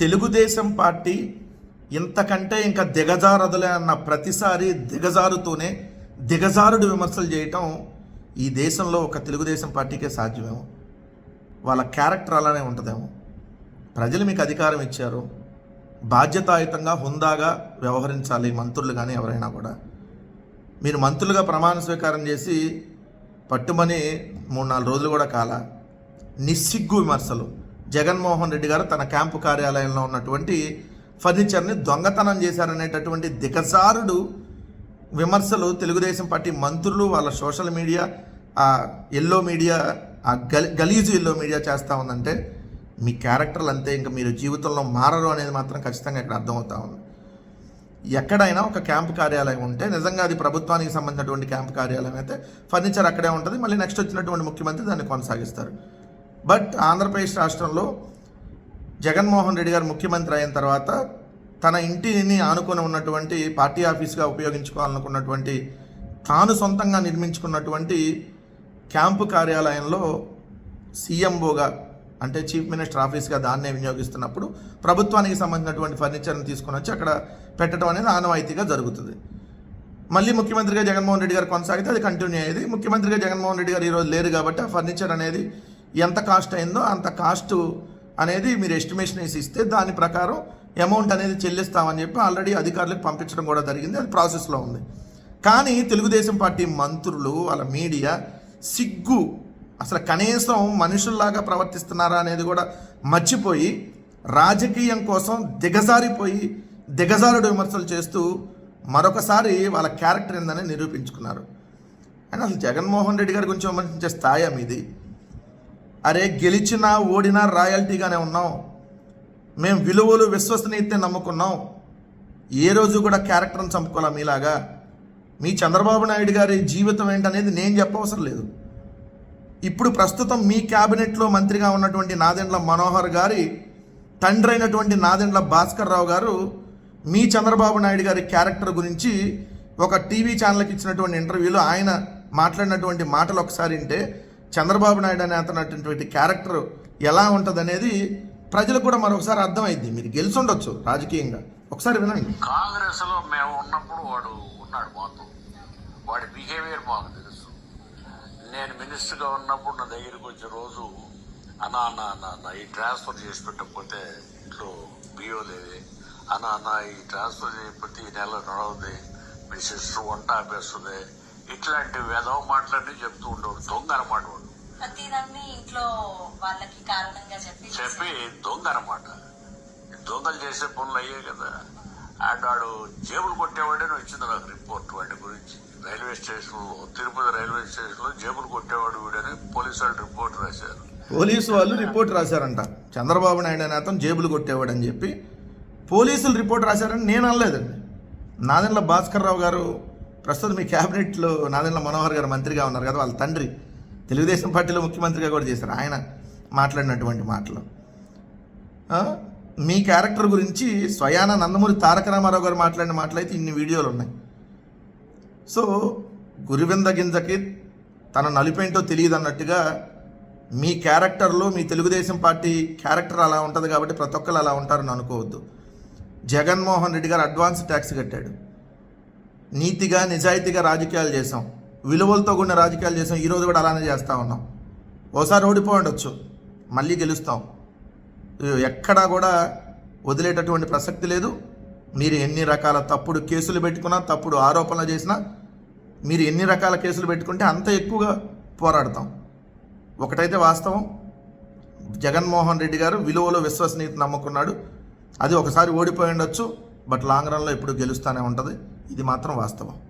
Telugu Desam party ఇంతకంటే ఇంకా దిగజారదులే అన్న ప్రతిసారి దిగజారుతూనే దిగజారుడు విమర్శలు చేయటం ఈ దేశంలో ఒక తెలుగుదేశం పార్టీకే సాధ్యమేమో. వాళ్ళ క్యారెక్టర్ అలానే ఉంటుందేమో. ప్రజలు మీకు అధికారం ఇచ్చారు. బాధ్యతాయుతంగా హుందాగా వ్యవహరించాలి మంత్రులు కానీ ఎవరైనా కూడా. మీరు మంత్రులుగా ప్రమాణ స్వీకారం చేసి పట్టుమని మూడు నాలుగు రోజులు కూడా కాల. నిస్సిగ్గు విమర్శలు. జగన్మోహన్ రెడ్డి గారు తన క్యాంపు కార్యాలయంలో ఉన్నటువంటి ఫర్నిచర్ని దొంగతనం చేశారనేటటువంటి దిగజారుడు విమర్శలు తెలుగుదేశం పార్టీ మంత్రులు వాళ్ళ సోషల్ మీడియా ఆ ఎల్లో మీడియా ఆ గలి గలీజు ఎల్లో మీడియా చేస్తూ ఉందంటే మీ క్యారెక్టర్లు అంతే ఇంకా మీరు జీవితంలో మారరు అనేది మాత్రం ఖచ్చితంగా ఇక్కడ అర్థమవుతా ఉంది. ఎక్కడైనా ఒక క్యాంప్ కార్యాలయం ఉంటే నిజంగా అది ప్రభుత్వానికి సంబంధించినటువంటి క్యాంపు కార్యాలయం అయితే ఫర్నిచర్ అక్కడే ఉంటుంది మళ్ళీ నెక్స్ట్ వచ్చినటువంటి ముఖ్యమంత్రి దాన్ని కొనసాగిస్తారు. బట్ ఆంధ్రప్రదేశ్ రాష్ట్రంలో జగన్మోహన్ రెడ్డి గారు ముఖ్యమంత్రి అయిన తర్వాత తన ఇంటిని ఆనుకొని ఉన్నటువంటి పార్టీ ఆఫీస్గా ఉపయోగించుకోవాలనుకున్నటువంటి తాను సొంతంగా నిర్మించుకున్నటువంటి క్యాంపు కార్యాలయంలో సీఎంఓగా అంటే చీఫ్ మినిస్టర్ ఆఫీస్గా దాన్నే వినియోగిస్తున్నప్పుడు ప్రభుత్వానికి సంబంధించినటువంటి ఫర్నిచర్ని తీసుకొని వచ్చి అక్కడ పెట్టడం అనేది ఆనవాయితీగా జరుగుతుంది. మళ్ళీ ముఖ్యమంత్రిగా జగన్మోహన్ రెడ్డి గారు కొనసాగితే అది కంటిన్యూ అయ్యేది. ముఖ్యమంత్రిగా జగన్మోహన్ రెడ్డి గారు ఈరోజు లేరు కాబట్టి ఆ ఫర్నిచర్ అనేది ఎంత కాస్ట్ అయిందో అంత కాస్ట్ అనేది మీరు ఎస్టిమేషన్ వేసి ఇస్తే దాని ప్రకారం అమౌంట్ అనేది చెల్లిస్తామని చెప్పి ఆల్రెడీ అధికారులకు పంపించడం కూడా జరిగింది. అది ప్రాసెస్లో ఉంది. కానీ తెలుగుదేశం పార్టీ మంత్రులు వాళ్ళ మీడియా సిగ్గు. అసలు కనీసం మనుషుల్లాగా ప్రవర్తిస్తున్నారా అనేది కూడా మర్చిపోయి రాజకీయం కోసం దిగజారిపోయి దిగజారుడు విమర్శలు చేస్తూ మరొకసారి వాళ్ళ క్యారెక్టర్ ఏందని నిరూపించుకున్నారు. అండ్ అసలు జగన్మోహన్ రెడ్డి గారి గురించి విమర్శించే స్థాయి మీది అరే గెలిచినా ఓడినా రాయల్టీగానే ఉన్నాం. మేము విలువలు విశ్వసనీయత నమ్ముకున్నాం. ఏ రోజు కూడా క్యారెక్టర్ని చంపుకోవాలా మీలాగా? మీ చంద్రబాబు నాయుడు గారి జీవితం ఏంటనేది నేను చెప్పవసరం లేదు. ఇప్పుడు ప్రస్తుతం మీ క్యాబినెట్లో మంత్రిగా ఉన్నటువంటి నాదెండ్ల మనోహర్ గారి తండ్రి అయినటువంటి నాదెండ్ల భాస్కర్ రావు గారు మీ చంద్రబాబు నాయుడు గారి క్యారెక్టర్ గురించి ఒక టీవీ ఛానల్కి ఇచ్చినటువంటి ఇంటర్వ్యూలో ఆయన మాట్లాడినటువంటి మాటలు ఒకసారి అంటే చంద్రబాబు నాయుడు అనే అతనటువంటి క్యారెక్టర్ ఎలా ఉంటుంది అనేది కూడా మరొకసారి అర్థమైంది మీరు గెలిచి ఉండొచ్చు రాజకీయంగా. ఒకసారి వినండి. కాంగ్రెస్లో మేము ఉన్నప్పుడు వాడు ఉన్నాడు మాతో. వాడి బిహేవియర్ మాకు తెలుసు. నేను మినిస్టర్గా ఉన్నప్పుడు నా దగ్గరికి వచ్చే రోజు అన్నా అన్న అన్న అన్న ఈ ట్రాన్స్ఫర్ చేసి పెట్టకపోతే ఇంట్లో బియో లేదే. అన్న అన్న ఈ ట్రాన్స్ఫర్ చేయకపోతే ఈ నెల నడవది మీ సిస్టర్ వంట ఆపేస్తుంది. ఇట్లాంటి వెధవ మాటలన్నీ చెప్తూ ఉండేవాడు దొంగ అనమాట వాడు. ప్రతిదాన్ని ఇంట్లో వాళ్ళకి కారణంగా చెప్పి చెప్పి దొంగ అనమాట దొంగలు చేసే పనులు అయ్యాయి కదా. అండ్ వాడు జేబులు కొట్టేవాడని వచ్చింది నాకు రిపోర్ట్ వాడి గురించి. రైల్వే స్టేషన్లో తిరుపతి రైల్వే స్టేషన్లో జేబులు కొట్టేవాడు వీడని పోలీసు వాళ్ళు రిపోర్ట్ రాశారు. పోలీసు వాళ్ళు రిపోర్ట్ రాశారంట. చంద్రబాబు నాయుడు అనే అతను జేబులు కొట్టేవాడని చెప్పి పోలీసులు రిపోర్ట్ రాశారని నేను అనలేదండి. నాదెండ్ల భాస్కర్ రావు గారు ప్రస్తుతం మీ క్యాబినెట్లో నాదెండ్ల మనోహర్ గారు మంత్రిగా ఉన్నారు కదా వాళ్ళ తండ్రి. తెలుగుదేశం పార్టీలో ముఖ్యమంత్రిగా కూడా చేశారు. ఆయన మాట్లాడినటువంటి మాటలు. మీ క్యారెక్టర్ గురించి స్వయాన నందమూరి తారక రామారావు గారు మాట్లాడిన మాటలైతే ఇన్ని వీడియోలు ఉన్నాయి సో గురివింద గింజకి తన నలిపేంటో తెలియదు అన్నట్టుగా మీ క్యారెక్టర్లో మీ తెలుగుదేశం పార్టీ క్యారెక్టర్ అలా ఉంటుంది కాబట్టి ప్రతి ఒక్కరు అలా ఉంటారని అనుకోవద్దు. జగన్మోహన్ రెడ్డి గారు అడ్వాన్స్ ట్యాక్స్ కట్టాడు. నీతిగా నిజాయితీగా రాజకీయాలు చేసాం విలువలతో కూడిన రాజకీయాలు చేసాం ఈరోజు కూడా అలానే చేస్తూ ఉన్నాం. ఓసారి ఓడిపోయి ఉండొచ్చు. మళ్ళీ గెలుస్తాం. ఎక్కడా కూడా వదిలేటటువంటి ప్రసక్తి లేదు. మీరు ఎన్ని రకాల తప్పుడు కేసులు పెట్టుకున్నా తప్పుడు ఆరోపణలు చేసినా మీరు ఎన్ని రకాల కేసులు పెట్టుకుంటే అంత ఎక్కువగా పోరాడతాం. ఒకటైతే వాస్తవం. జగన్మోహన్ రెడ్డి గారు విలువలో విశ్వసనీయత నమ్ముకున్నాడు. అది ఒకసారి ఓడిపోయి ఉండొచ్చు. బట్ లాంగ్ రన్లో ఎప్పుడు గెలుస్తూనే ఉంటుంది. ఇది మాత్రం వాస్తవం.